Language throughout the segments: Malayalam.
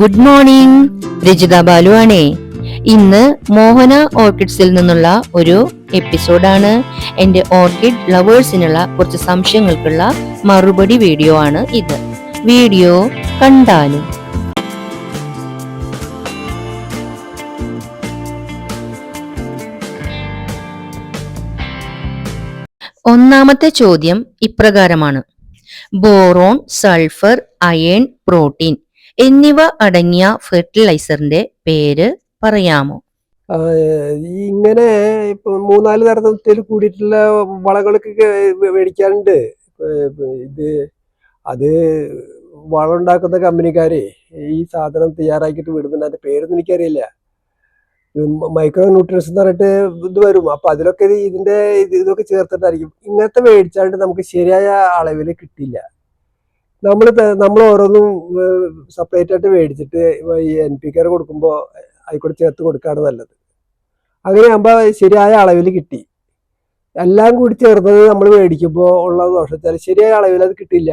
ഗുഡ് മോർണിംഗ് രജിത ബാലു ആണേ ഇന്ന് മോഹന ഓർക്കിഡ്സിൽ നിന്നുള്ള ഒരു എപ്പിസോഡാണ്. എന്റെ ഓർക്കിഡ് ലവേഴ്സിനുള്ള കുറച്ച് സംശയങ്ങൾക്കുള്ള മറുപടി വീഡിയോ ആണ് ഇത്. വീഡിയോ കണ്ടാലും? ഒന്നാമത്തെ ചോദ്യം ഇപ്രകാരമാണ്. Boron sulphur iron protein. എന്നിവ അടങ്ങിയ ഫെർട്ടിലൈസറിന്റെ പേര് പറയാമോ? ഇങ്ങനെ ഇപ്പൊ മൂന്നാൽ തരത്തിൽ കൂടിയിട്ടുള്ള വളങ്ങളൊക്കെ വേ- മേടിക്കാറുണ്ട്. ഇത് അത് വളം ഉണ്ടാക്കുന്ന കമ്പനിക്കാരെ ഈ സാധനം തയ്യാറാക്കിയിട്ട് വിടുന്നുണ്ട്. അതിന്റെ പേരൊന്നും എനിക്കറിയില്ല. മൈക്രോ ന്യൂട്രിയൻസ് എന്ന് പറഞ്ഞിട്ട് ഇത് വരും. അപ്പൊ അതിലൊക്കെ ഇതിന്റെ ഇതൊക്കെ ചേർത്തിട്ടായിരിക്കും. ഇങ്ങനത്തെ മേടിച്ചാണ്ട് നമുക്ക് ശരിയായ അളവിൽ കിട്ടില്ല. നമ്മൾ നമ്മൾ ഓരോന്നും സെപ്പറേറ്റ് ആയിട്ട് മേടിച്ചിട്ട് ഈ എൻ പി കെയർ കൊടുക്കുമ്പോൾ അതിൽക്കൂടെ ചേർത്ത് കൊടുക്കുകയാണ് നല്ലത്. അങ്ങനെ ആകുമ്പോൾ ശരിയായ അളവിൽ കിട്ടി. എല്ലാം കൂടി ചേർന്നത് നമ്മൾ മേടിക്കുമ്പോൾ ഉള്ള ദോഷത്താൽ ശരിയായ അളവിൽ അത് കിട്ടില്ല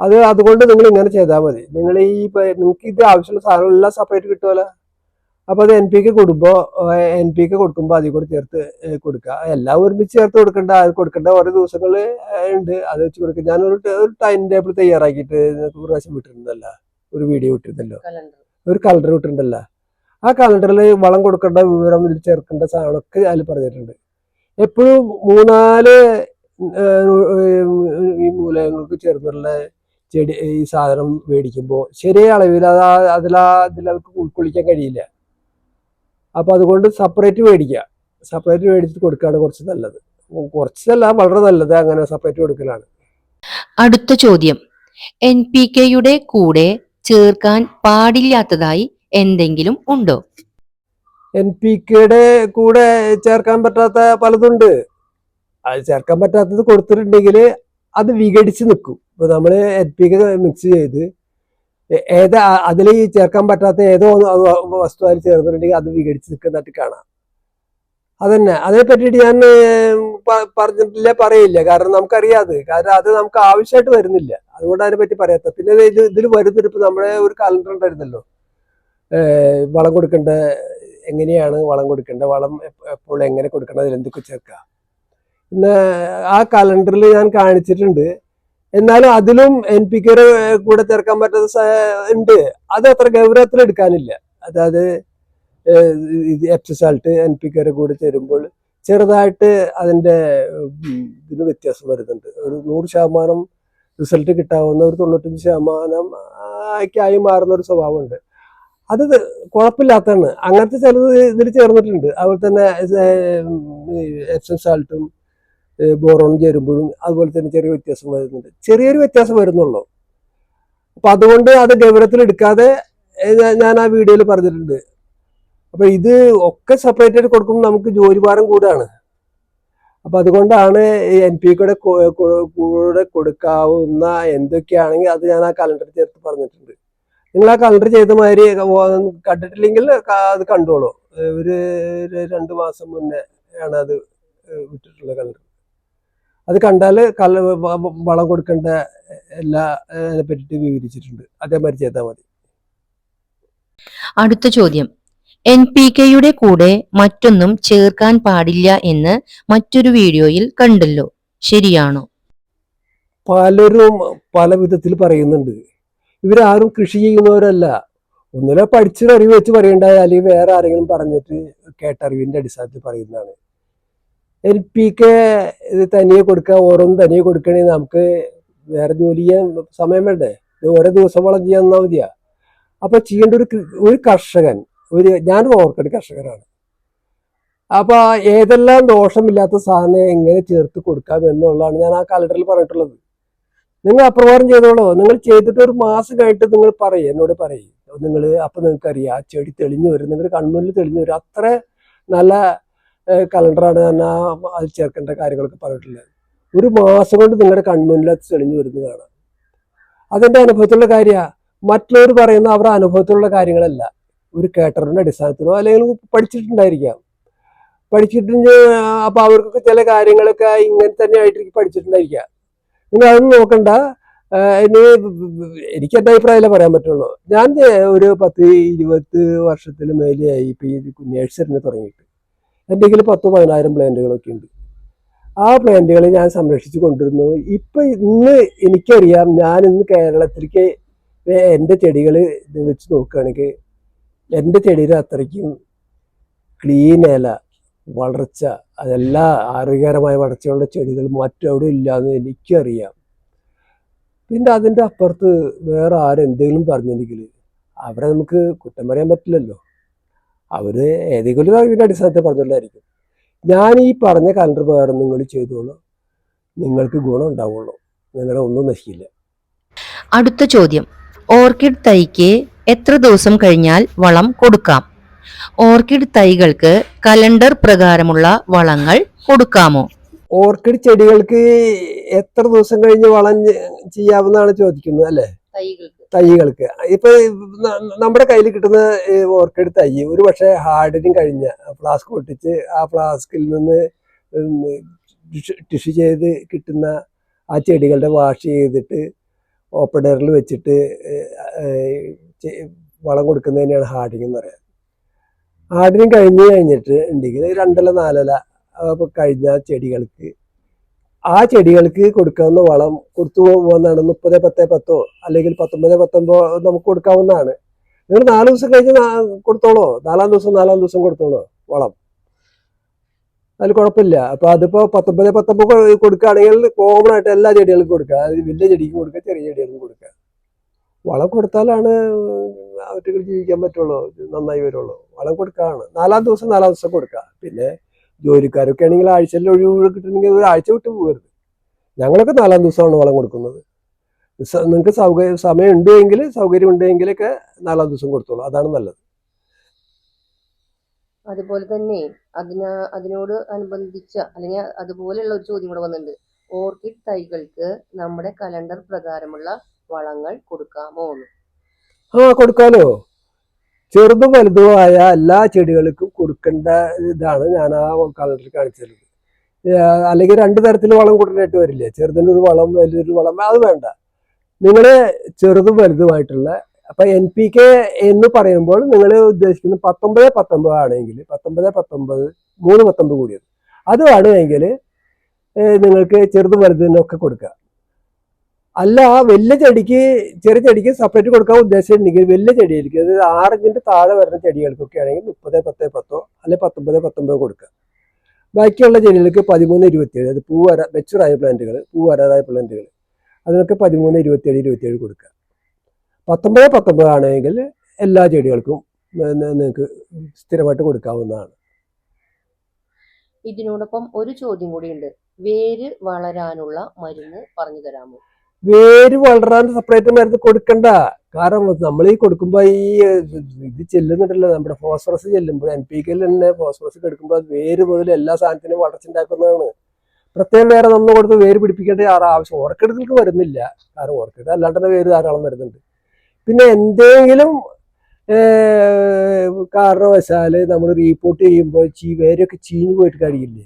അത് അതുകൊണ്ട് നിങ്ങൾ ഇങ്ങനെ ചെയ്താൽ മതി. നിങ്ങൾ ഈ നിങ്ങൾക്ക് ഇത് ആവശ്യമുള്ള സാധനം എല്ലാം സെപ്പറേറ്റ് കിട്ടുമല്ലോ അപ്പോൾ അത് എൻ പി കെ കൊടുക്കുമ്പോൾ എൻ പി കെ കൊടുക്കുമ്പോൾ അതിൽ കൂടെ ചേർത്ത് കൊടുക്കുക. എല്ലാം ഒരുമിച്ച് ചേർത്ത് കൊടുക്കണ്ട അത് കൊടുക്കേണ്ട. ഓരോ ദിവസങ്ങൾ ഉണ്ട്. അത് വെച്ച് കൊടുക്കുക ഞാനൊരു ഒരു ടൈം ടേബിൾ തയ്യാറാക്കിയിട്ട് ഒരു പ്രാവശ്യം വിട്ടിരുന്നല്ലോ ഒരു വീഡിയോ വിട്ടിരുന്നല്ലോ ഒരു കലണ്ടർ വിട്ടിട്ടുണ്ടല്ലോ ആ കലണ്ടറിൽ വളം കൊടുക്കേണ്ട വിവരം ഇതിൽ ചേർക്കേണ്ട സാധനമൊക്കെ അതിൽ പറഞ്ഞിട്ടുണ്ട്. എപ്പോഴും മൂന്നാൽ ഈ മൂലകങ്ങൾക്ക് ചേർന്നുള്ള ചെടി ഈ സാധനം മേടിക്കുമ്പോൾ ശരിയായ അളവിൽ അത് അതിലാ അതിലവർക്ക് ഉൾക്കൊള്ളിക്കാൻ കഴിയില്ല. അപ്പൊ അതുകൊണ്ട് സെപ്പറേറ്റ് മേടിക്കുക സെപ്പറേറ്റ് മേടിച്ചിട്ട് കൊടുക്കുകയാണ് കുറച്ച് നല്ലത്. കുറച്ചല്ല വളരെ നല്ലത് അങ്ങനെ സെപ്പറേറ്റ് കൊടുക്കലാണ്. അടുത്ത ചോദ്യം. എൻ പി കെയുടെ കൂടെ ചേർക്കാൻ പാടില്ലാത്തതായി എന്തെങ്കിലും ഉണ്ടോ? എൻ പി കെയുടെ കൂടെ ചേർക്കാൻ പറ്റാത്ത പലതുണ്ട്. അത് ചേർക്കാൻ പറ്റാത്തത് കൊടുത്തിട്ടുണ്ടെങ്കിൽ അത് വിഘടിച്ച് നിൽക്കും. ഇപ്പൊ നമ്മൾ എൻ പി കെ മിക്സ് ചെയ്ത് ഏതാ അതിൽ ചേർക്കാൻ പറ്റാത്ത ഏതോ വസ്തു അതിൽ ചേർന്നിട്ടുണ്ടെങ്കിൽ അത് വിഘടിച്ച് നിൽക്കുന്നതായിട്ട് കാണാം. അതന്നെ. അതേ പറ്റിയിട്ട് ഞാൻ പറഞ്ഞിട്ടില്ല പറയില്ല. കാരണം നമുക്കറിയാം അത്. കാരണം അത് നമുക്ക് ആവശ്യമായിട്ട് വരുന്നില്ല. അതുകൊണ്ട് അതിനെ പറ്റി പറയാത്ത പിന്നെ ഇത് ഇത് ഇതിൽ വരുന്നിട്ട് നമ്മുടെ ഒരു കലണ്ടർ ഉണ്ടായിരുന്നല്ലോ. വളം കൊടുക്കേണ്ട എങ്ങനെയാണ് വളം കൊടുക്കേണ്ടത് വളം എപ്പ- എപ്പോൾ എങ്ങനെ കൊടുക്കേണ്ടത് അതിൽ എന്തൊക്കെ ചേർക്കുക. പിന്നെ ആ കലണ്ടറിൽ ഞാൻ കാണിച്ചിട്ടുണ്ട്. എന്നാലും അതിലും എൻ പി കെയുടെ കൂടെ ചേർക്കാൻ പറ്റാത്ത സ- ഉണ്ട്. അത് അത്ര ഗൗരവത്തിൽ എടുക്കാനില്ല. അതായത് ഇത് എപ്സസാൾട്ട് എൻ പി കെയുടെ കൂടെ ചേരുമ്പോൾ ചെറുതായിട്ട് അതിന്റെ ഇതിന് വ്യത്യാസം വരുന്നുണ്ട്. ഒരു നൂറ് ശതമാനം റിസൾട്ട് കിട്ടാവുന്ന ഒരു തൊണ്ണൂറ്റഞ്ച് ശതമാനം ആയി മാറുന്ന ഒരു സ്വഭാവമുണ്ട്. അത് കുഴപ്പമില്ലാത്തതാണ്. അങ്ങനത്തെ ചിലത് ഇതിൽ ചേർന്നിട്ടുണ്ട്. അതുപോലെ തന്നെ എപ്സം സാൾട്ടും ബോറോൺ ചേരുമ്പോഴും അതുപോലെ തന്നെ ചെറിയ വ്യത്യാസം വരുന്നുണ്ട്. ചെറിയൊരു വ്യത്യാസം വരുന്നുള്ളൂ. അപ്പൊ അതുകൊണ്ട് അത് ഗൗരവത്തിൽ എടുക്കാതെ ഞാൻ- ആ വീഡിയോയിൽ പറഞ്ഞിട്ടുണ്ട്. അപ്പൊ ഇത് ഒക്കെ സെപ്പറേറ്റ് ആയിട്ട് കൊടുക്കുമ്പോൾ നമുക്ക് ജോലി ഭാരം കൂടാണ്. അപ്പൊ അതുകൊണ്ടാണ് എൻ പി കൂടെ കൂടെ കൊടുക്കാവുന്ന എന്തൊക്കെയാണെങ്കിൽ അത് ഞാൻ ആ കലണ്ടർ ചേർത്ത് പറഞ്ഞിട്ടുണ്ട്. നിങ്ങൾ ആ കലണ്ടർ ചെയ്ത മാതിരി കണ്ടിട്ടില്ലെങ്കിൽ അത് കണ്ടോളൂ. ഒരു രണ്ട് മാസം മുന്നേ ആണ് അത് വിട്ടിട്ടുള്ള കലണ്ടർ അത് കണ്ടാൽ കല വളം കൊടുക്കേണ്ട എല്ലാ അതിനെ പറ്റിയിട്ട് വിവരിച്ചിട്ടുണ്ട്. അതേമാതിരി ചെയ്താൽ മതി. അടുത്ത ചോദ്യം. എൻ പി കെയുടെ കൂടെ മറ്റൊന്നും ചേർക്കാൻ പാടില്ല എന്ന് മറ്റൊരു വീഡിയോയിൽ കണ്ടല്ലോ. ശരിയാണോ? പലരും പല വിധത്തിൽ പറയുന്നുണ്ട്. ഇവരാരും കൃഷി ചെയ്യുന്നവരല്ല. ഒന്നുമില്ല പഠിച്ചൊരു അറിവ് വെച്ച് അല്ലെങ്കിൽ വേറെ ആരെങ്കിലും പറഞ്ഞിട്ട് കേട്ടറിവിന്റെ അടിസ്ഥാനത്തിൽ പറയുന്നതാണ്. എൽ പി കെ ഇത് തനിയെ കൊടുക്കുക ഓരോന്നും തനിയെ കൊടുക്കണമെങ്കിൽ നമുക്ക് വേറെ ജോലി ചെയ്യാൻ സമയം വേണ്ടേ? ഇത് ഓരോ ദിവസം വളം ചെയ്യാൻ തന്നാൽ മതിയാ. അപ്പൊ ചെയ്യേണ്ട ഒരു ഒരു കർഷകൻ ഒരു ഞാനൊരു ഓർക്കഡ് കർഷകനാണ്. അപ്പൊ ഏതെല്ലാം ദോഷമില്ലാത്ത സാധനം എങ്ങനെ ചേർത്ത് കൊടുക്കാം എന്നുള്ളതാണ് ഞാൻ ആ കലണ്ടറിൽ പറഞ്ഞിട്ടുള്ളത്. നിങ്ങൾ അപ്രകാരം ചെയ്തോളൂ. നിങ്ങൾ ചെയ്തിട്ട് ഒരു മാസം കഴിഞ്ഞിട്ട് നിങ്ങൾ പറയും എന്നോട് പറയും. നിങ്ങൾ അപ്പൊ നിങ്ങൾക്ക് അറിയാം ആ ചെടി തെളിഞ്ഞു വരും. നിങ്ങളുടെ കൺമുന്നിൽ തെളിഞ്ഞു വരും. അത്ര നല്ല കലണ്ടറാണ് ഞാൻ ആ ചേർക്കേണ്ട കാര്യങ്ങളൊക്കെ പറഞ്ഞിട്ടുള്ളത്. ഒരു മാസം കൊണ്ട് നിങ്ങളുടെ കൺമുന്നിൽ അത് തെളിഞ്ഞു വരുന്നത് കാണാം അതെന്റെ അനുഭവത്തിലുള്ള കാര്യമാണ് മറ്റുള്ളവർ പറയുന്ന അവരുടെ അനുഭവത്തിലുള്ള കാര്യങ്ങളല്ല. ഒരു കേട്ടറിന്റെ അടിസ്ഥാനത്തിലോ അല്ലെങ്കിൽ പഠിച്ചിട്ടുണ്ടായിരിക്കാം. പഠിച്ചിട്ടുണ്ട് അപ്പോൾ അവർക്കൊക്കെ ചില കാര്യങ്ങളൊക്കെ ഇങ്ങനെ തന്നെ ആയിട്ട് പഠിച്ചിട്ടുണ്ടായിരിക്കാം. നിങ്ങൾ അതൊന്നും നോക്കണ്ട. ഇനി എനിക്ക് എന്റെ അഭിപ്രായമല്ലേ പറയാൻ പറ്റുള്ളൂ. ഞാൻ ഒരു പത്ത് ഇരുപത് വർഷത്തിന് മേലെയായി ഇപ്പം ഈ നേഴ്സറിനെ തുടങ്ങിയിട്ട്. എന്റെ കയ്യിൽ പത്ത് പതിനായിരം പ്ലാന്റുകളൊക്കെ ഉണ്ട്. ആ പ്ലാന്റുകൾ ഞാൻ സംരക്ഷിച്ചു കൊണ്ടിരുന്നു ഇപ്പം ഇന്ന് എനിക്കറിയാം ഞാൻ ഇന്ന് കേരളത്തിലേക്ക് എന്റെ ചെടികൾ വെച്ച് നോക്കുകയാണെങ്കിൽ എന്റെ ചെടിയിൽ അത്രയ്ക്കും ക്ലീൻ ഇല വളർച്ച അതെല്ലാം ആരോഗ്യകരമായ വളർച്ചയുള്ള ചെടികൾ മറ്റവിടെ ഇല്ലാന്ന് എനിക്കറിയാം. പിന്നെ അതിന്റെ അപ്പുറത്ത് വേറെ ആരെന്തെങ്കിലും പറഞ്ഞെങ്കിൽ അവിടെ നമുക്ക് കുറ്റം പറയാൻ പറ്റില്ലല്ലോ. അവർ ഏതെങ്കിലും ഒരു അറിവിന്റെ അടിസ്ഥാനത്തിൽ പറഞ്ഞില്ലായിരിക്കും ഞാൻ ഈ പറഞ്ഞ കലണ്ടർ പ്രകാരം നിങ്ങൾ ചെയ്തോളൂ. നിങ്ങൾക്ക് ഗുണം ഉണ്ടാവുള്ളൂ. നിങ്ങളെ ഒന്നും നശിക്കില്ല. അടുത്ത ചോദ്യം. ഓർക്കിഡ് തൈക്ക് എത്ര ദിവസം കഴിഞ്ഞാൽ വളം കൊടുക്കാം? ഓർക്കിഡ് തൈകൾക്ക് കലണ്ടർ പ്രകാരമുള്ള വളങ്ങൾ കൊടുക്കാമോ? ഓർക്കിഡ് ചെടികൾക്ക് എത്ര ദിവസം കഴിഞ്ഞ് വളം ചെയ്യാവുന്നതാണ് ചോദിക്കുന്നത് അല്ലേ? തൈകൾക്ക്. ഇപ്പൊ നമ്മുടെ കയ്യിൽ കിട്ടുന്ന ഓർക്കിഡ് തൈ ഒരു പക്ഷേ ഹാർഡനിങ് കഴിഞ്ഞ ഫ്ലാസ്ക് പൊട്ടിച്ച് ആ ഫ്ലാസ്കിൽ നിന്ന് ടിഷ്യൂ ചെയ്ത് കിട്ടുന്ന ആ ചെടികളുടെ വാഷ് ചെയ്തിട്ട് ഓപ്പണറിൽ വെച്ചിട്ട് വളം കൊടുക്കുന്നതിനാണ് ഹാർഡിങ് എന്ന് പറയുന്നത് ഹാർഡിങ് കഴിഞ്ഞ് കഴിഞ്ഞിട്ട് ഉണ്ടെങ്കിൽ രണ്ടല നാലല കഴിഞ്ഞ ചെടികൾക്ക് ആ ചെടികൾക്ക് കൊടുക്കാവുന്ന വളം കൊടുത്തു പോകുന്നതാണ് മുപ്പത് പത്ത് പത്തോ അല്ലെങ്കിൽ പത്തൊമ്പത് പത്തൊമ്പതോ നമുക്ക് കൊടുക്കാവുന്നതാണ്. നിങ്ങൾ നാല് ദിവസം കഴിഞ്ഞ് കൊടുത്തോളോ. നാലാം ദിവസം നാലാം ദിവസം കൊടുത്തോളോ വളം. അതിൽ കുഴപ്പമില്ല. അപ്പൊ അതിപ്പോ പത്തൊമ്പത് പത്തൊമ്പത് കൊടുക്കുകയാണെങ്കിൽ കോമൺ ആയിട്ട് എല്ലാ ചെടികൾക്കും കൊടുക്കുക. അത് വലിയ ചെടിക്കും കൊടുക്കുക ചെറിയ ചെടികൾക്കും കൊടുക്കുക. വളം കൊടുത്താലാണ് അവറ്റകൾ ജീവിക്കാൻ പറ്റുള്ളൂ നന്നായി വരുള്ളൂ. വളം കൊടുക്കാണ്. നാലാം ദിവസം നാലാം ദിവസം കൊടുക്കുക. പിന്നെ ജോലിക്കാരൊക്കെ ആണെങ്കിൽ ആഴ്ചയിൽ ഒഴിവ് കിട്ടണമെങ്കിൽ ഒരു ആഴ്ച വിട്ട് പോകരുത്. ഞങ്ങളൊക്കെ നാലാം ദിവസമാണ് വളം കൊടുക്കുന്നത്. നിങ്ങൾക്ക് സൗകര്യം സമയം ഉണ്ടെങ്കിൽ സൗകര്യം ഉണ്ടെങ്കിലൊക്കെ നാലാം ദിവസം കൊടുത്തോളൂ. അതാണ് നല്ലത്. അതുപോലെ തന്നെ അതിന് അതിനോട് അനുബന്ധിച്ച അല്ലെങ്കിൽ അതുപോലെയുള്ള ഒരു ചോദ്യം കൂടെ വന്നിട്ടുണ്ട്. ഓർക്കിഡ് തൈകൾക്ക് നമ്മുടെ കലണ്ടർ പ്രകാരമുള്ള വളങ്ങൾ കൊടുക്കാമോ ആ കൊടുക്കാലോ. ചെറുതും വലുതുമായ എല്ലാ ചെടികൾക്കും കൊടുക്കേണ്ട ഇതാണ് ഞാൻ ആ കളറിൽ കാണിച്ചത്. അല്ലെങ്കിൽ രണ്ട് തരത്തിൽ വളം കൊടുക്കാനായിട്ട് വരില്ലേ? ചെറുതിന്റെ ഒരു വളം വലിയൊരു വളം അത് വേണ്ട. നിങ്ങൾ ചെറുതും വലുതുമായിട്ടുള്ള അപ്പൊ എൻ പി കെ എന്ന് പറയുമ്പോൾ നിങ്ങൾ ഉദ്ദേശിക്കുന്നത് പത്തൊമ്പത് പത്തൊമ്പത് ആണെങ്കിൽ പത്തൊമ്പത് പത്തൊമ്പത് മൂന്ന് പത്തൊമ്പത് കൂടിയത്. അത് വേണമെങ്കിൽ നിങ്ങൾക്ക് ചെറുതും വലുതിനൊക്കെ കൊടുക്കുക അല്ല ആ വലിയ ചെടിക്ക് ചെറിയ ചെടിക്ക് സെപ്പറേറ്റ് കൊടുക്കാൻ ഉദ്ദേശിച്ചിട്ടുണ്ടെങ്കിൽ വലിയ ചെടിയിലേക്ക് അതായത് ആറിഞ്ചിന്റെ താഴെ വരുന്ന ചെടികൾക്കൊക്കെ ആണെങ്കിൽ മുപ്പത് പത്ത് പത്തോ അല്ലെങ്കിൽ പത്തൊമ്പത് പത്തൊമ്പത് കൊടുക്കുക. ബാക്കിയുള്ള ചെടികൾക്ക് പതിമൂന്ന് ഇരുപത്തിയേഴ് അത് പൂ വര മെച്ചുറായ പ്ലാന്റുകൾ പൂ വരാതായ പ്ലാന്റുകൾ അതിനൊക്കെ പതിമൂന്ന് ഇരുപത്തിയേഴ് ഇരുപത്തിയേഴ് കൊടുക്കുക. പത്തൊമ്പത് പത്തൊമ്പത് ആണെങ്കിൽ എല്ലാ ചെടികൾക്കും നിങ്ങൾക്ക് സ്ഥിരമായിട്ട് കൊടുക്കാവുന്നതാണ്. ഇതിനോടൊപ്പം ഒരു ചോദ്യം കൂടിയുണ്ട്. വേര് വളരാനുള്ള മരുന്ന് പറഞ്ഞു തരാമോ? വേര് വളരാൻ സെപ്പറേറ്റ് മരുന്ന് കൊടുക്കണ്ട. കാരണം നമ്മൾ ഈ കൊടുക്കുമ്പോൾ ഈ ഇത് ചെല്ലുന്നുണ്ടല്ലോ. നമ്മുടെ ഫോസ്ഫറസ് ചെല്ലുമ്പോൾ എൻ പി കെയിൽ തന്നെ ഫോസ്ഫറസ് എടുക്കുമ്പോൾ അത് വേര് മുതൽ എല്ലാ സാധനത്തിനും വളർച്ച ഉണ്ടാക്കുന്നതാണ് പ്രത്യേകം വേറെ നമ്മൾ കൊടുത്ത് വേര് പിടിപ്പിക്കേണ്ട ആവശ്യം. ഓർക്കിഡുകൾക്ക് വരുന്നില്ല. കാരണം ഓർക്കിട അല്ലാണ്ട് തന്നെ വേര് ധാരാളം വരുന്നുണ്ട്. പിന്നെ എന്തെങ്കിലും കാരണവശാൽ നമ്മൾ റീപ്പോർട്ട് ചെയ്യുമ്പോൾ ചീ വേരൊക്കെ ചീഞ്ഞു പോയിട്ട് കഴിയില്ലേ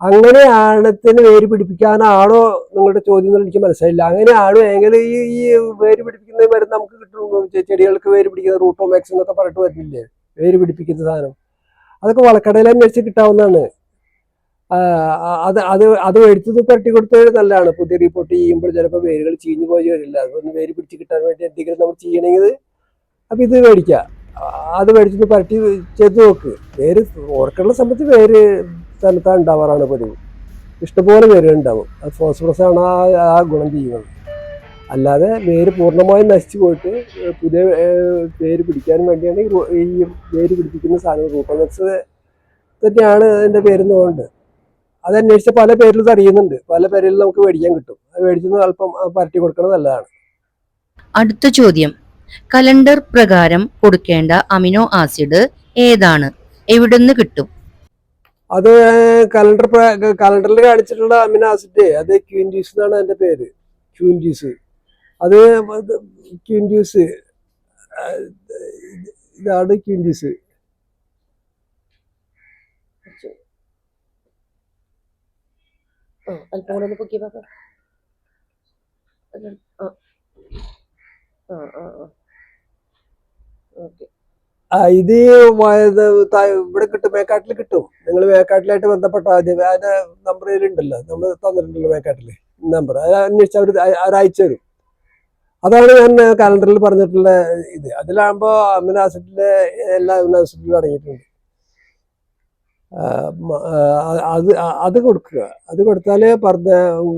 അങ്ങനെ ആണത്തിന് വേര് പിടിപ്പിക്കാനാണോ നിങ്ങളുടെ ചോദ്യം എന്ന് എനിക്ക് മനസ്സിലായില്ല. അങ്ങനെ ആണോ എങ്കിൽ ഈ ഈ വേര് പിടിപ്പിക്കുന്ന മരുന്ന് നമുക്ക് കിട്ടും ചെടികൾക്ക് വേര് പിടിക്കുന്ന റൂട്ടോമാക്സ് എന്നൊക്കെ പറഞ്ഞിട്ട് വരുന്നില്ലേ? വേര് പിടിപ്പിക്കുന്ന സാധനം. അതൊക്കെ വളക്കടയിൽ അന്വേഷിച്ച് കിട്ടാവുന്നതാണ്. അത് അത് അത് എടുത്തത് തട്ടി കൊടുത്തത് നല്ലതാണ്. പുതിയ റിപ്പോർട്ട് ചെയ്യുമ്പോൾ ചിലപ്പോൾ വേരുകൾ ചീഞ്ഞു പോയി വരില്ല. അതൊന്ന് വേര് പിടിച്ച് കിട്ടാൻ വേണ്ടി എന്തെങ്കിലും നമ്മൾ ചെയ്യണമെങ്കിൽ അപ്പം ഇത് മേടിക്കുക അത് മേടിച്ചിട്ട് പരട്ടി ചെയ്ത് നോക്ക്. വേര് ഓർക്കുള്ള സംബന്ധിച്ച് വേര് സ്ഥലത്താ ഉണ്ടാവാറാണ് പതിവ്. ഇഷ്ടംപോലെ വേര് ഉണ്ടാവും. അത് ഫോസ്ഫറസ് ആണ് ആ ആ ഗുണം ചെയ്യുന്നത്. അല്ലാതെ വേര് പൂർണമായും നശിച്ചു പോയിട്ട് പുതിയ വേര് പിടിക്കാൻ വേണ്ടിയാണ് ഈ വേര് പിടിപ്പിക്കുന്ന സാധനം. റൂട്ടോണക്സ് തന്നെയാണ് അതിന്റെ പേരുന്നതുകൊണ്ട് അതന്വേഷിച്ച പല പേരിൽ അറിയുന്നുണ്ട്. പല പേരിൽ നമുക്ക് മേടിക്കാൻ കിട്ടും. അത് മേടിച്ചൊന്ന് അല്പം പരട്ടി കൊടുക്കുന്നത് നല്ലതാണ്. അടുത്ത ചോദ്യം. കലണ്ടർ പ്രകാരം കൊടുക്കേണ്ട അമിനോ ആസിഡ് ഏതാണ്? എവിടുന്ന് കിട്ടും? അത് കലണ്ടർ കലണ്ടറിൽ കാണിച്ചിട്ടുള്ള അമിനോ ആസിഡ് അത് ക്യൂൻഡ്യൂസ് എന്നാണ് അതിന്റെ പേര്. ക്യൂൻഡ്യൂസ് അത് ക്യൂൻഡ്യൂസ് ഇതാണ് ക്യൂൻഡ്യൂസ് അല്പം ആ. ഇത് ഇവിടെ കിട്ടും മേക്കാട്ടിൽ കിട്ടും. നിങ്ങൾ മേക്കാട്ടിലായിട്ട് ബന്ധപ്പെട്ട? ആദ്യം അതിന്റെ നമ്പർ ഇതിലുണ്ടല്ലോ. നമ്മൾ തന്നിട്ടുണ്ടല്ലോ മേക്കാട്ടിൽ. നമ്പർ അത് അന്വേഷിച്ച് അവർ ഒരാഴ്ച വരും അതാണ് ഞാൻ കലണ്ടറിൽ പറഞ്ഞിട്ടുള്ള ഇത്. അതിലാകുമ്പോ അമിന ആസിഡിലെ എല്ലാ അമിന ആസിഡിലും അടങ്ങിയിട്ടുണ്ട്. അത് അത് കൊടുക്കുക. അത് കൊടുത്താലേ പറഞ്ഞ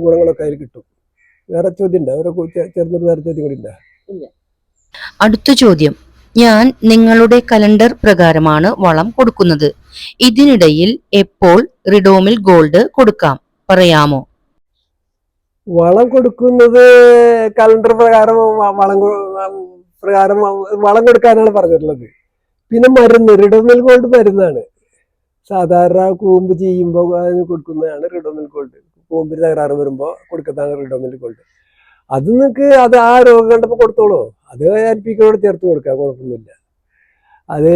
ഗുണങ്ങളൊക്കെ അതിൽ കിട്ടും. വേറെ ചോദ്യം ഉണ്ടോ ചേർന്നൊരു വേറെ ചോദ്യം കൂടി ഉണ്ടോ? അടുത്ത ചോദ്യം. ഞാൻ നിങ്ങളുടെ കലണ്ടർ പ്രകാരമാണ് വളം കൊടുക്കുന്നത്. ഇതിനിടയിൽ എപ്പോൾ റിഡോമിൽ ഗോൾഡ് കൊടുക്കാം? പറയാമോ? വളം കൊടുക്കുന്നത് കലണ്ടർ പ്രകാരം വളം പ്രകാരം വളം കൊടുക്കാനാണ് പറഞ്ഞിട്ടുള്ളത്. പിന്നെ മരുന്ന് റിഡോമിൽ ഗോൾഡ് മരുന്നാണ്. സാധാരണ കൂമ്പ് ചെയ്യുമ്പോൾ കൊടുക്കുന്നതാണ് റിഡോമിൽ ഗോൾഡ്. കൂമ്പിന് തകരാറ് വരുമ്പോൾ കൊടുക്കുന്നതാണ് റിഡോമിൽ ഗോൾഡ്. അത് നിങ്ങൾക്ക് അത് ആ രോഗം കണ്ടപ്പോൾ കൊടുത്തോളൂ? അത് എൽ പി കൂടെ ചേർത്ത് കൊടുക്കുക കുഴപ്പമൊന്നുമില്ല. അത്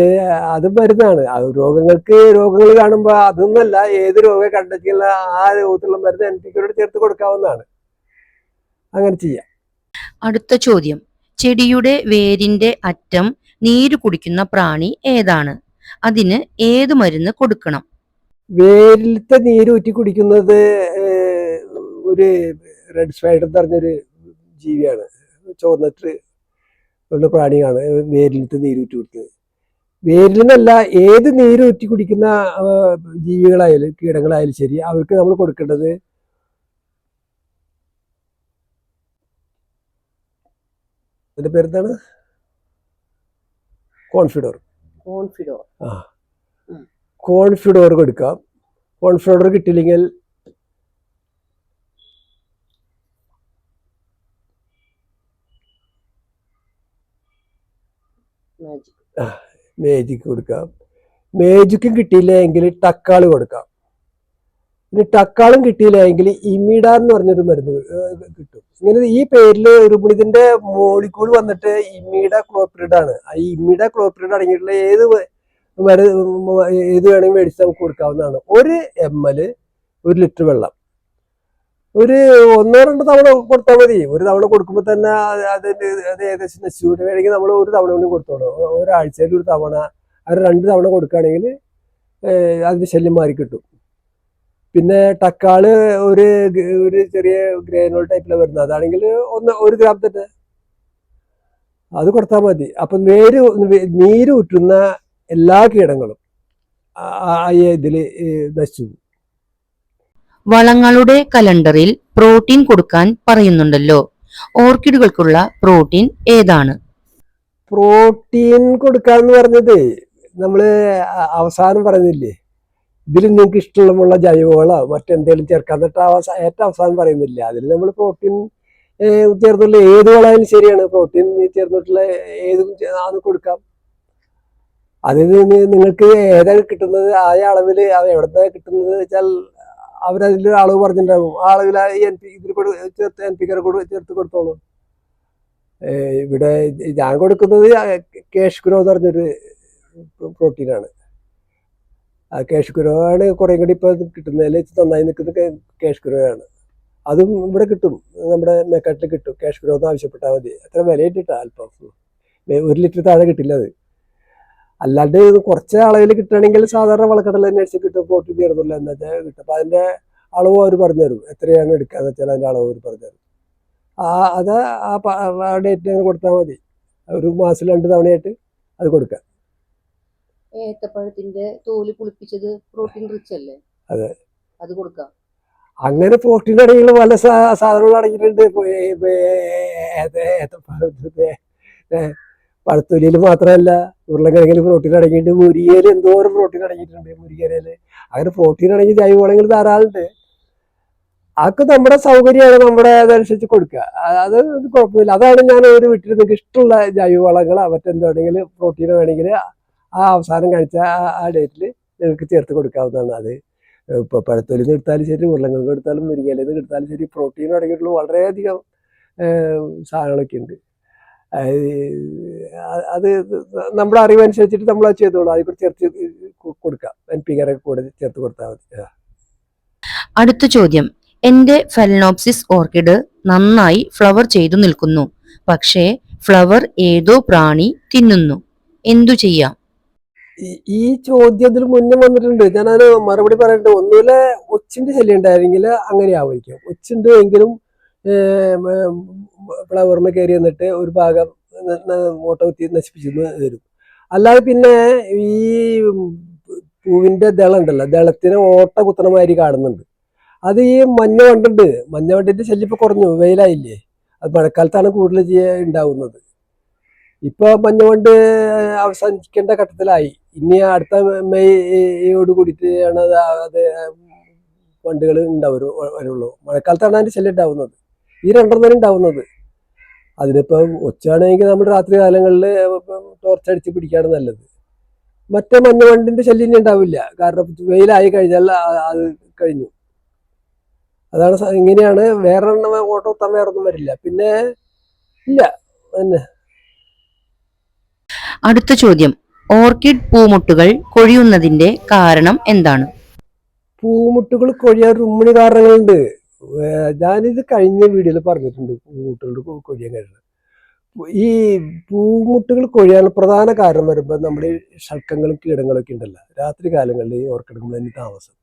അത് മരുന്നാണ്. അത് രോഗങ്ങൾക്ക് രോഗങ്ങൾ കാണുമ്പോൾ അതൊന്നല്ല ഏത് രോഗം കണ്ടെത്തിയുള്ള ആ രോഗത്തിലുള്ള മരുന്ന് എൻ പി കൂടെ ചേർത്ത് കൊടുക്കാവുന്നതാണ്. അങ്ങനെ ചെയ്യാം. അടുത്ത ചോദ്യം. ചെടിയുടെ വേരിന്റെ അറ്റം നീര് കുടിക്കുന്ന പ്രാണി ഏതാണ്? അതിന് ഏത് മരുന്ന് കൊടുക്കണം? വേരിലത്തെ നീര് ഊറ്റി കുടിക്കുന്നത് ഒരു റെഡ് സ്പൈഡർ എന്ന് പറഞ്ഞൊരു ജീവിയാണ്. ചുവന്നിട്ട് ഉള്ള പ്രാണിയാണ് വേരിലത്തെ നീര് ഊറ്റി കുടിക്കുന്നത് വേരിൽ നിന്നല്ല ഏത് നീര് ഊറ്റി കുടിക്കുന്ന ജീവികളായാലും കീടങ്ങളായാലും ശരി അവർക്ക് നമ്മൾ കൊടുക്കേണ്ടത് അതിന്റെ പേരെന്താണ്? കോൺഫിഡോർ. കോൺഫിഡോർ. ആ. കോൺഫിഡോർ കൊടുക്കാം. കോൺഫിഡോർ കിട്ടിയില്ലെങ്കിൽ മേജിക്ക് കൊടുക്കാം. മേജിക്കും കിട്ടിയില്ല എങ്കിൽ ടക്കാൾ കൊടുക്കാം. ഇനി ടക്കാളും കിട്ടിയില്ല എങ്കിൽ ഇമിഡ എന്ന് പറഞ്ഞൊരു മരുന്ന് കിട്ടും. ഇങ്ങനെ ഈ പേരിൽ ഒരു ഇതിന്റെ മോളിക്കൂൾ വന്നിട്ട് ഇമിഡ ക്ലോപ്രിഡ് ആണ്. ആ ഇമിഡ ക്ലോപ്രിഡ് അടങ്ങിയിട്ടുള്ള ഏത് മരുന്ന് ഏത് വേണമെങ്കിൽ മേടിച്ച് നമുക്ക് കൊടുക്കാവുന്നതാണ്. ഒരു എം എൽ ഒരു ലിറ്റർ വെള്ളം. ഒരു ഒന്നോ രണ്ടോ തവണ കൊടുത്താൽ മതി. ഒരു തവണ കൊടുക്കുമ്പോൾ തന്നെ അതിന്റെ അതിന് അത് ഏകദേശം നശിച്ചു വേണമെങ്കിൽ നമ്മൾ ഒരു തവണ കൂടി കൊടുത്തോളൂ. ഒരാഴ്ചയിൽ ഒരു തവണ അത് രണ്ട് തവണ കൊടുക്കുകയാണെങ്കിൽ അതിന് ശല്യം മാറി കിട്ടും. പിന്നെ ടക്കാൾ ഒരു ഒരു ചെറിയ ഗ്രേനോൾ ടൈപ്പിലാണ് വരുന്നത്. അതാണെങ്കിൽ ഒന്ന് ഒരു ഗ്രാം തന്നെ. അത് കൊടുത്താൽ മതി. അപ്പം നേര് നീര് ഊറ്റുന്ന എല്ലാ കീടങ്ങളും ഇതിൽ നശിച്ചു. വളങ്ങളുടെ കലണ്ടറിൽ പ്രോട്ടീൻ കൊടുക്കാൻ പറയുന്നുണ്ടല്ലോ. ഓർക്കിഡുകൾക്കുള്ള പ്രോട്ടീൻ ഏതാണ്? പ്രോട്ടീൻ കൊടുക്കാന്ന് പറഞ്ഞത് നമ്മൾ അവസാനം പറയുന്നില്ലേ? ഇതിൽ നിങ്ങൾക്ക് ഇഷ്ടമുള്ള ജൈവവളോ മറ്റെന്തെങ്കിലും ചേർക്കാൻ എന്നിട്ട് അവസാ ഏറ്റവും അവസാനം പറയുന്നില്ല? അതിൽ നമ്മൾ പ്രോട്ടീൻ ചേർന്നുള്ള ഏത് വളമായാലും ശരിയാണ്. പ്രോട്ടീൻ ചേർന്നിട്ടുള്ള ഏത് അത് കൊടുക്കാം. അതിൽ നിന്ന് നിങ്ങൾക്ക് ഏതാണ് കിട്ടുന്നത്? ആ അളവിൽ എവിടുന്നാ കിട്ടുന്നത് വെച്ചാൽ അവരതിൽ അളവ് പറഞ്ഞിട്ടുണ്ടാവും. ആ അളവിൽ എൻ പി ഇതിൽ കൂടെ ചേർത്ത് എൻ പി കൂടെ ചേർത്ത് കൊടുത്തോളൂ. ഇവിടെ ഞാൻ കൊടുക്കുന്നത് കേഷ് ഗ്രോ എന്ന് പറഞ്ഞൊരു പ്രോട്ടീനാണ്. ആ കേഷ് ഗ്രോ ആണ് കുറേ കൂടി ഇപ്പോൾ കിട്ടുന്നതിൽ നന്നായി നിൽക്കുന്ന കേഷ് ഗ്രോ ആണ് അതും ഇവിടെ കിട്ടും. നമ്മുടെ മേക്കാട്ടിൽ കിട്ടും. കേഷ് ഗ്രോ എന്ന് ആവശ്യപ്പെട്ടാൽ മതി. അത്ര വില ഇട്ടിട്ടാ അല്പം ഒരു ലിറ്റർ താഴെ കിട്ടില്ല അത്. അല്ലാണ്ട് ഇത് കുറച്ച് അളവിൽ കിട്ടണമെങ്കിൽ സാധാരണ വളക്കടല അന്വേഷിച്ച് കിട്ടും പ്രോട്ടീൻ തീർന്നില്ല എന്താ വെച്ചാൽ കിട്ടും. അപ്പം അതിന്റെ അളവ് അവർ പറഞ്ഞു തരും. എത്രയാണ് എടുക്കാന്ന് വെച്ചാൽ അതിന്റെ അളവ് അവർ പറഞ്ഞു തരും. ആ അത് ആ ഡേറ്റ് ആ ഡേറ്റിന് കൊടുത്താൽ മതി. ഒരു മാസം രണ്ട് തവണയായിട്ട് അത് കൊടുക്കാം ഏത്തപ്പഴത്തിന്റെ തോൽ പുളിപ്പിച്ചത് പ്രോട്ടീൻ റിച്ച് അല്ലേ? അതെ. അത് കൊടുക്കാം. അങ്ങനെ പ്രോട്ടീൻ അടങ്ങിയുള്ള പല സാധനങ്ങൾ അടങ്ങിയിട്ടുണ്ട്. ഇപ്പൊ പഴത്തൊലിയിൽ മാത്രമല്ല ഉരുളക്കിഴങ്ങിൽ പ്രോട്ടീൻ അടങ്ങിയിട്ടുണ്ട് മുരികയിൽ എന്തോരം പ്രോട്ടീൻ അടങ്ങിയിട്ടുണ്ട് മുരികയിൽ അങ്ങനെ പ്രോട്ടീൻ അടങ്ങിയ ജൈവവളങ്ങൾ ധാരാളുണ്ട്. അതൊക്കെ നമ്മുടെ സൗകര്യമാണ് നമ്മുടെ അതനുസരിച്ച് കൊടുക്കുക. അത് കുഴപ്പമില്ല. അതാണ് ഞാൻ ഒരു വീട്ടിൽ നിങ്ങൾക്ക് ഇഷ്ടമുള്ള ജൈവവളങ്ങൾ മറ്റെന്താണെങ്കിൽ പ്രോട്ടീൻ വേണമെങ്കിൽ ആ അവസാനം കഴിച്ച ആ- ഡേറ്റിൽ നിങ്ങൾക്ക് ചേർത്ത് കൊടുക്കാവുന്നതാണ് അത്. ഇപ്പൊ പഴത്തൊലിന്ന് എടുത്താലും ശരി ഉരുളങ്ങൾക്ക് എടുത്താലും മുരിങ്ങയില നിന്ന് എടുത്താലും ശരി പ്രോട്ടീൻ അടങ്ങിയിട്ടുള്ള വളരെയധികം സാധനങ്ങളൊക്കെ ഉണ്ട് അത് നമ്മുടെ അറിവനുസരിച്ചിട്ട് നമ്മൾ അത് ചെയ്തോളൂ. കൂടി ചേർത്ത് കൊടുക്കാം. എൻ പി കാരൊക്കെ കൂടെ ചേർത്ത് കൊടുത്താൽ മതി. അടുത്ത ചോദ്യം. എന്റെ ഫെലനോപ്സിസ് ഓർക്കിഡ് നന്നായി ഫ്ലവർ ചെയ്തു നിൽക്കുന്നു. പക്ഷേ ഫ്ലവർ ഏതോ പ്രാണി തിന്നുന്നു. എന്തു ചെയ്യാം? ഈ- ചോദ്യത്തിൽ മുന്നേ വന്നിട്ടുണ്ട്. ഞാനത് മറുപടി പറയണ്ട് ഒന്നുമില്ല ഒച്ചിന്റെ ശല്യം ഉണ്ടായിരുന്നെങ്കിൽ അങ്ങനെ ആവുമായിരിക്കും. ഒച്ചുണ്ട് എങ്കിലും ഫ്ലവറിന് കയറി എന്നിട്ട് ഒരു ഭാഗം ഓട്ട കുത്തി നശിപ്പിച്ചു വരും. അല്ലാതെ പിന്നെ ഈ പൂവിന്റെ ദളം ഉണ്ടല്ലോ ദളത്തിന് ഓട്ട കുത്തണ മാതിരി കാണുന്നുണ്ട്. അത് ഈ മഞ്ഞ വണ്ടുണ്ട് മഞ്ഞ വണ്ടിന്റെ ശല്യം കുറഞ്ഞു വെയിലായില്ലേ? അത് മഴക്കാലത്താണ് കൂടുതൽ ഉണ്ടാവുന്നത്. മഞ്ഞ മഞ്ഞവണ്ട് അവസാനിക്കേണ്ട ഘട്ടത്തിലായി. ഇനി അടുത്ത മെയ്യോട് കൂടിയിട്ടാണ് അത് അത് വണ്ടുകൾ ഉണ്ടാവും വരുള്ളൂ. മഴക്കാലത്താണ് അതിന്റെ ശല്യം ഉണ്ടാവുന്നത്. ഈ രണ്ടെണ്ണം ഉണ്ടാവുന്നത്. അതിനിപ്പം ഒച്ചയാണെങ്കിൽ നമ്മൾ രാത്രി കാലങ്ങളിൽ ടോർച്ച് അടിച്ച് പിടിക്കാണ് നല്ലത്. മറ്റേ മഞ്ഞവണ്ടിന്റെ ശല്യം ഉണ്ടാവില്ല. കാരണം വെയിലായി കഴിഞ്ഞാൽ അത് കഴിഞ്ഞു. അതാണ് ഇങ്ങനെയാണ്. വേറെ എണ്ണം ഓട്ടോ കുത്താൻ വേറെ ഒന്നും വരില്ല. പിന്നെ ഇല്ല. തന്നെ അടുത്ത ചോദ്യം. ഓർക്കിഡ് പൂമുട്ടുകൾ കൊഴിയുന്നതിന്റെ കാരണം എന്താണ്? പൂമുട്ടുകൾ കൊഴിയാൻ റുമ്മിണി കാരണങ്ങളുണ്ട്. ഞാനിത് കഴിഞ്ഞ വീഡിയോയിൽ പറഞ്ഞിട്ടുണ്ട് പൂമുട്ടുകൾ കൊഴിയാൻ കഴിയുന്നത് ഈ പൂമുട്ടുകൾ കൊഴിയാനുള്ള പ്രധാന കാരണം വരുമ്പോൾ നമ്മുടെ ഷൽക്കങ്ങളും കീടങ്ങളൊക്കെ ഉണ്ടല്ലോ. രാത്രി കാലങ്ങളിൽ ഈ തന്നെ താമസം.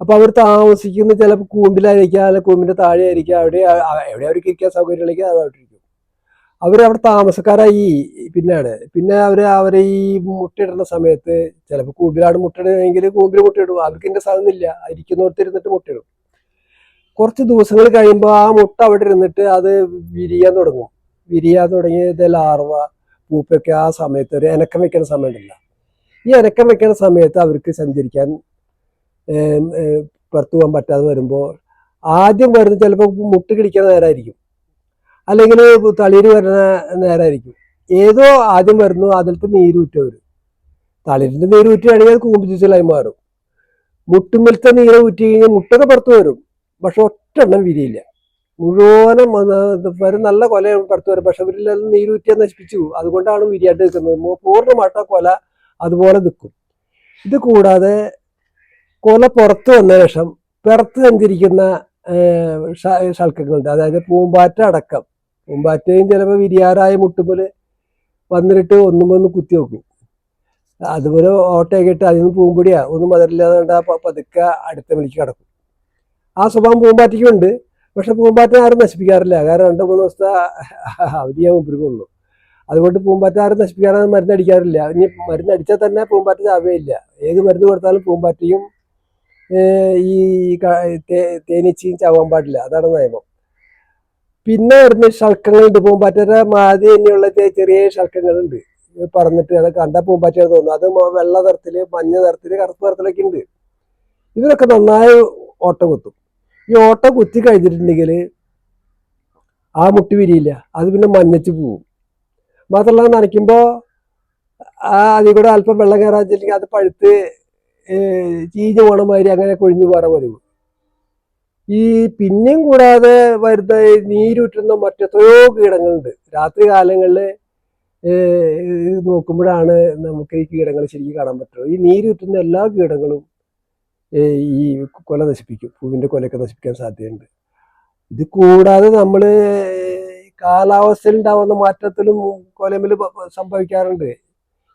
അപ്പോൾ അവർ താമസിക്കുന്ന ചിലപ്പോൾ കൂമ്പിലായിരിക്കാം അല്ലെങ്കിൽ കൂമ്പിന്റെ താഴെ ആയിരിക്കാം അവിടെ എവിടെ അവർക്ക് ഇരിക്കാൻ സൗകര്യമില്ലെങ്കിൽ അത് അവിടെ ഇരിക്കും. അവരവിടെ താമസക്കാരായി പിന്നാണ്. പിന്നെ അവർ അവരെ ഈ മുട്ടയിടുന്ന സമയത്ത് ചിലപ്പോൾ കൂമ്പിലാണ് മുട്ടയിടുന്നതെങ്കിൽ കൂമ്പിൽ മുട്ടയിടും. അവർക്ക് ഇതിന്റെ സാധനമില്ല ഇരിക്കുന്നിടത്ത് ഇരുന്നിട്ട് മുട്ടയിടും. കുറച്ച് ദിവസങ്ങൾ കഴിയുമ്പോൾ ആ മുട്ട അവിടെ ഇരുന്നിട്ട് അത് വിരിയാൻ തുടങ്ങും. വിരിയാൻ തുടങ്ങിയത് ലാർവ പൂപ്പൊക്കെ ആ സമയത്ത് ഒരു ഇനക്കം വെക്കുന്ന സമയമുണ്ടല്ല. ഈ ഇനക്കം വെക്കുന്ന സമയത്ത് അവർക്ക് സഞ്ചരിക്കാൻ പുറത്തു പോകാൻ പറ്റാതെ വരുമ്പോൾ ആദ്യം വരുന്നത് ചിലപ്പോൾ മുട്ട് കിടിക്കുന്ന നേരമായിരിക്കും അല്ലെങ്കിൽ തളിര് വരുന്ന നേരമായിരിക്കും ഏതോ ആദ്യം വരുന്നു അതിലത്തെ നീരൂറ്റവർ തളിരിന്റെ നീര് ഊറ്റുകയാണെങ്കിൽ അത് കൂമ്പിച്ചിലായി മാറും. മുട്ടുമ്പിലത്തെ നീര് ഊറ്റി കഴിഞ്ഞാൽ മുട്ടൊക്കെ പുറത്തു വരും. പക്ഷെ ഒറ്റെണ്ണം വിരിയില്ല. മുഴുവനും വരും നല്ല കൊല പുറത്ത് വരും. പക്ഷെ അവരിലെല്ലാം നീരൂറ്റിയെ നശിപ്പിച്ചു. അതുകൊണ്ടാണ് വിരിയായിട്ട് നിൽക്കുന്നത്. പൂർണമായിട്ട് കൊല അതുപോലെ നിൽക്കും. ഇത് കൂടാതെ കൊല പുറത്ത് വന്ന ശേഷം പുറത്ത് സഞ്ചരിക്കുന്ന ശൽക്കങ്ങളുണ്ട്. അതായത് പൂമ്പാറ്റ അടക്കം. പൂമ്പാറ്റയും ചിലപ്പോൾ വിരിയാറായ മുട്ടുമ്പോൾ വന്നിട്ട് ഒന്നും ഒന്ന് കുത്തി നോക്കും. അതുപോലെ ഓട്ടയൊക്കെ ഇട്ട് അതിൽ നിന്ന് പൂമ്പൊടിയാ. ഒന്നും മതിലില്ലാതെ പതുക്കെ അടുത്ത വിളിക്ക് കിടക്കും. ആ സ്വഭാവം പൂമ്പാറ്റയ്ക്കുണ്ട്. പക്ഷെ പൂമ്പാറ്റ ആരും നശിപ്പിക്കാറില്ല. കാരണം രണ്ടു മൂന്ന് ദിവസത്തെ അവധിയാ മുമ്പിരിക്കുള്ളൂ അതുകൊണ്ട് പൂമ്പാറ്റ ആരും നശിപ്പിക്കാതെ മരുന്ന് അടിക്കാറില്ല. ഇനി മരുന്ന് അടിച്ചാൽ തന്നെ പൂമ്പാറ്റ ചാവുകയില്ല ഏത് മരുന്ന് കൊടുത്താലും പൂമ്പാറ്റയും ഈ തേനീച്ചയും ചാവാൻ പാടില്ല. അതാണ് നിയമം. പിന്നെ വരുന്ന ശൽക്കങ്ങളുണ്ട്. പൂമ്പാറ്റയുടെ മാതി തന്നെയുള്ള ചെറിയ ശൽക്കങ്ങളുണ്ട്. ഇത് പറഞ്ഞിട്ട് അത് കണ്ട പൂമ്പാറ്റയാണ് തോന്നുന്നു അത് വെള്ള നിറത്തിൽ മഞ്ഞ നിറത്തിൽ കറുപ്പ് നിറത്തിലൊക്കെ ഉണ്ട്. ഇവരൊക്കെ നന്നായി ഓട്ടം കുത്തും. ഈ ഓട്ട കുത്തി കഴിഞ്ഞിട്ടുണ്ടെങ്കിൽ ആ മുട്ടി വിരിയില്ല അത് പിന്നെ മഞ്ഞച്ച് പോവും. മാത്രമല്ല നനയ്ക്കുമ്പോൾ ആ അതിൽ കൂടെ അല്പം വെള്ളം കയറാൻ വെച്ചിട്ടുണ്ടെങ്കിൽ അത് പഴുത്ത് ചീഞ്ഞ് പോണ മാതിരി അങ്ങനെ കൊഴിഞ്ഞു പോകാൻ വരും ഈ പിന്നെയും കൂടാതെ വരുന്ന നീരുറ്റുന്ന മറ്റെത്രയോ കീടങ്ങളുണ്ട്. രാത്രി കാലങ്ങളിൽ നോക്കുമ്പോഴാണ് നമുക്ക് ഈ കീടങ്ങൾ ശരിക്കും കാണാൻ പറ്റുള്ളൂ. ഈ നീരുറ്റുന്ന എല്ലാ കീടങ്ങളും ഈ കൊല നശിപ്പിക്കും. പൂവിന്റെ കൊലയൊക്കെ നശിപ്പിക്കാൻ സാധ്യതയുണ്ട്. ഇത് കൂടാതെ നമ്മൾ കാലാവസ്ഥയിൽ ഉണ്ടാവുന്ന മാറ്റത്തിലും കൊലമിൽ സംഭവിക്കാറുണ്ട്.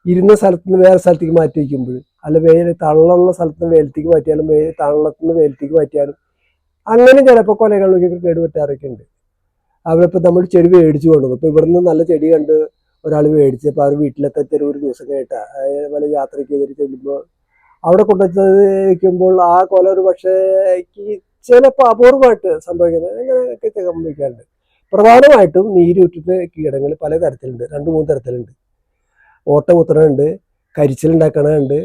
ഇരുന്ന സ്ഥലത്ത് നിന്ന് വേറെ സ്ഥലത്തേക്ക് മാറ്റി വയ്ക്കുമ്പോൾ അല്ല വെയിൽ തള്ളുള്ള സ്ഥലത്ത് നിന്ന് വെയിലത്തേക്ക് മാറ്റിയാലും വെയിൽ തള്ളത്ത് നിന്ന് വെയിലത്തേക്ക് മാറ്റിയാലും. അങ്ങനെ ചിലപ്പോൾ കൊലകളിലേക്ക് കേടുപറ്റാറൊക്കെ ഉണ്ട്. അവരിപ്പോൾ നമ്മൾ ചെടി മേടിച്ചു കൊണ്ടുവന്നു ഇപ്പോൾ ഇവിടുന്ന് നല്ല ചെടി കണ്ട് ഒരാൾ മേടിച്ച് അപ്പോൾ അവർ ചെറിയ ഒരു ദിവസം കേട്ടാ. അതേപോലെ യാത്രയ്ക്ക് ചെയ്തിട്ട് ചെല്ലുമ്പോൾ അവിടെ കൊണ്ടുവച്ചത് ആ കൊല ഒരു പക്ഷേ ചിലപ്പോൾ അപൂർവമായിട്ട് സംഭവിക്കുന്നത് അങ്ങനെയൊക്കെ സംഭവിക്കാറുണ്ട്. പ്രധാനമായിട്ടും നീരൂറ്റുന്ന കീടങ്ങൾ പല തരത്തിലുണ്ട് രണ്ട് മൂന്ന് തരത്തിലുണ്ട്. ഓട്ട കുത്തണുണ്ട് കരിച്ചിലുണ്ടാക്കണുണ്ട്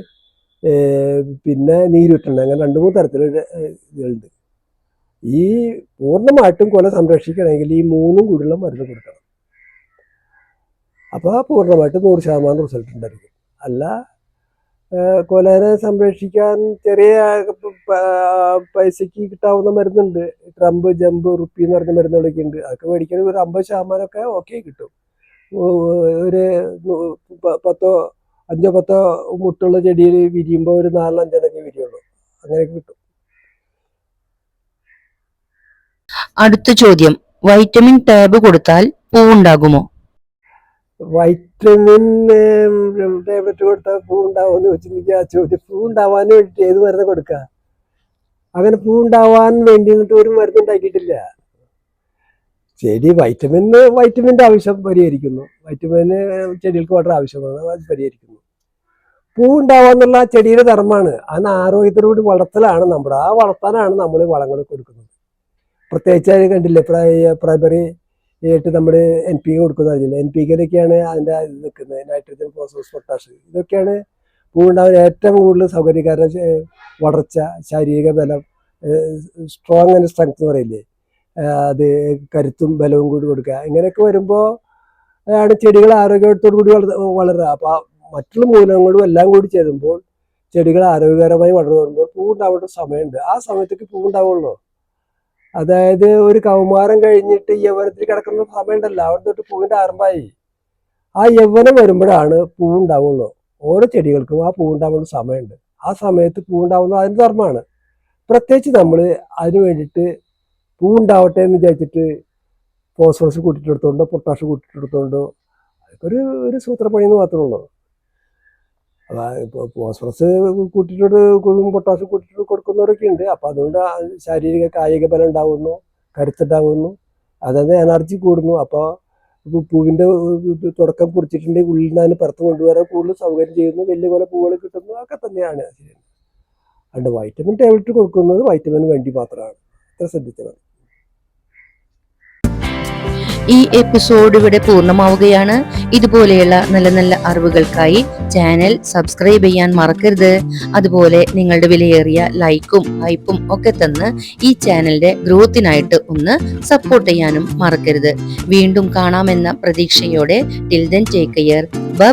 പിന്നെ നീരൂറ്റുണ്ട് അങ്ങനെ രണ്ട് മൂന്ന് തരത്തിലുള്ള ഏഹ്, ഇതുണ്ട്. ഈ പൂർണമായിട്ടും കൊല സംരക്ഷിക്കണമെങ്കിൽ ഈ മൂന്നും കൂടിയുള്ള മരുന്ന് കൊടുക്കണം. അപ്പോൾ പൂർണമായിട്ടും നൂറ് ശതമാനം റിസൾട്ട് ഉണ്ടായിരിക്കും. അല്ല കൊലേനെ സംരക്ഷിക്കാൻ ചെറിയ പൈസക്ക് കിട്ടാവുന്ന മരുന്നുണ്ട്. ട്രംപ് ജമ്പ് റുപ്പി എന്ന് പറഞ്ഞ മരുന്നുകളൊക്കെ ഉണ്ട്. അതൊക്കെ മേടിക്കണ ഒരു അമ്പത് ശതമാനമൊക്കെ ഓക്കെ കിട്ടും. ഒരു പത്തോ അഞ്ചോ പത്തോ മുട്ടുള്ള ചെടിയിൽ വിരിയുമ്പോൾ ഒരു നാലോ അഞ്ചെണ്ണൊക്കെ വിരിയുള്ളൂ. അങ്ങനെയൊക്കെ കിട്ടും. അടുത്ത ചോദ്യം. വൈറ്റമിൻ ടാബ് കൊടുത്താൽ പൂവുണ്ടാകുമോ? വൈറ്റമിൻ ടാബ്ലറ്റ് കൊടുത്താൽ പൂ ഉണ്ടാവുമെന്ന് ചോദിച്ചിട്ടുണ്ടെങ്കിൽ ആ ചോദ്യം പൂ ഉണ്ടാവാൻ വേണ്ടിയിട്ട് ഏത് മരുന്ന് കൊടുക്കുക അങ്ങനെ പൂ ഉണ്ടാവാൻ വേണ്ടി എന്നിട്ട് ഒരു മരുന്ന് ഉണ്ടാക്കിയിട്ടില്ല. ചെടി വൈറ്റമിന് വൈറ്റമിന്റെ ആവശ്യം പരിഹരിക്കുന്നു. വൈറ്റമിന് ചെടികൾക്ക് വളരെ ആവശ്യമാണ് അത് പരിഹരിക്കുന്നു. പൂ ഉണ്ടാവാന്നുള്ള ചെടിയുടെ ധർമ്മമാണ്. അത് ആരോഗ്യത്തോടുകൂടി വളർത്തലാണ് നമ്മുടെ ആ വളർത്താനാണ് നമ്മൾ വളങ്ങൾ കൊടുക്കുന്നത്. പ്രത്യേകിച്ച് കണ്ടില്ലേ? പ്രൈ- പ്രൈമറി ആയിട്ട് നമ്മൾ എൻ പി കൊടുക്കുന്നത് അറിയില്ല എൻ പി കെയിലൊക്കെയാണ് അതിന്റെ ഇത് നിൽക്കുന്നത്. നൈട്രജൻ ഫോസ്ഫോസ് പൊട്ടാഷ് ഇതൊക്കെയാണ് പൂവുണ്ടാവാൻ ഏറ്റവും കൂടുതൽ സൗകര്യക്കാരുടെ വളർച്ച ശാരീരിക ബലം സ്ട്രോങ് ആൻഡ് സ്ട്രെങ്ത് എന്ന് പറയില്ലേ? അത് കരുത്തും ബലവും കൂടി കൊടുക്കുക. ഇങ്ങനെയൊക്കെ വരുമ്പോൾ അതാണ് ചെടികൾ ആരോഗ്യത്തോടു കൂടി വളർ വളരുക. അപ്പോൾ മറ്റുള്ള മൂലങ്ങളും എല്ലാം കൂടി ചേരുമ്പോൾ ചെടികൾ ആരോഗ്യകരമായി വളർന്നു വരുമ്പോൾ പൂവുണ്ടാവേണ്ട സമയമുണ്ട്. ആ സമയത്തേക്ക് പൂവുണ്ടാവുള്ളൂ. അതായത് ഒരു കൗമാരം കഴിഞ്ഞിട്ട് യൗവനത്തിൽ കിടക്കുന്ന സമയമുണ്ടല്ലോ. അവിടെ തൊട്ട് പൂവിന്റെ ആരംഭമായി. ആ യൗവനം വരുമ്പോഴാണ് പൂവുണ്ടാവുള്ളൂ ഓരോ ചെടികൾക്കും ആ പൂവുണ്ടാവുന്ന സമയമുണ്ട്. ആ സമയത്ത് പൂവുണ്ടാവുന്നത് അതിന്റെ ധർമ്മമാണ്. പ്രത്യേകിച്ച് നമ്മൾ അതിന് വേണ്ടിയിട്ട് പൂവുണ്ടാവട്ടെ എന്ന് വിചാരിച്ചിട്ട് ഫോസ്ഫറസ് കൂട്ടിയിട്ടെടുത്തോണ്ടോ പൊട്ടാഷ് കൂട്ടിയിട്ടെടുത്തോണ്ടോ അതൊക്കെ ഒരു ഒരു സൂത്രപ്പണി എന്ന് മാത്രമേ ഉള്ളൂ. ഇപ്പോൾ ഫോസ്ഫറസ് കൂട്ടിയിട്ട് പൊട്ടാസ് കൂട്ടിയിട്ട് കൊടുക്കുന്നവരൊക്കെ ഉണ്ട്. അപ്പം അതുകൊണ്ട് ശാരീരിക കായിക ബലം ഉണ്ടാകുന്നു കരുത്തുണ്ടാകുന്നു അതായത് എനർജി കൂടുന്നു. അപ്പോൾ പൂവിന്റെ തുടക്കം കുറിച്ചിട്ടുണ്ടെങ്കിൽ ഉള്ളിൽ നിന്ന് പുറത്ത് കൊണ്ടുവരാൻ കൂടുതൽ സൗകര്യം ചെയ്യുന്നു. വലിയ പോലെ പൂവുകൾ കിട്ടുന്നു. ഒക്കെ തന്നെയാണ്. അതുകൊണ്ട് വൈറ്റമിൻ ടാബ്ലറ്റ് കൊടുക്കുന്നത് വൈറ്റമിന് വേണ്ടി മാത്രമാണ്. അത്ര ശ്രദ്ധിച്ചാൽ ഈ എപ്പിസോഡ് ഇവിടെ പൂർണമാവുകയാണ്. ഇതുപോലെയുള്ള നല്ല നല്ല അറിവുകൾക്കായി ചാനൽ സബ്സ്ക്രൈബ് ചെയ്യാൻ മറക്കരുത്. അതുപോലെ നിങ്ങളുടെ വിലയേറിയ ലൈക്കും ഹൈപ്പും ഒക്കെ തന്ന് ഈ ചാനലിന്റെ ഗ്രോത്തിനായിട്ട് ഒന്ന് സപ്പോർട്ട് ചെയ്യാനും മറക്കരുത്. വീണ്ടും കാണാമെന്ന പ്രതീക്ഷയോടെ. Till then take care bye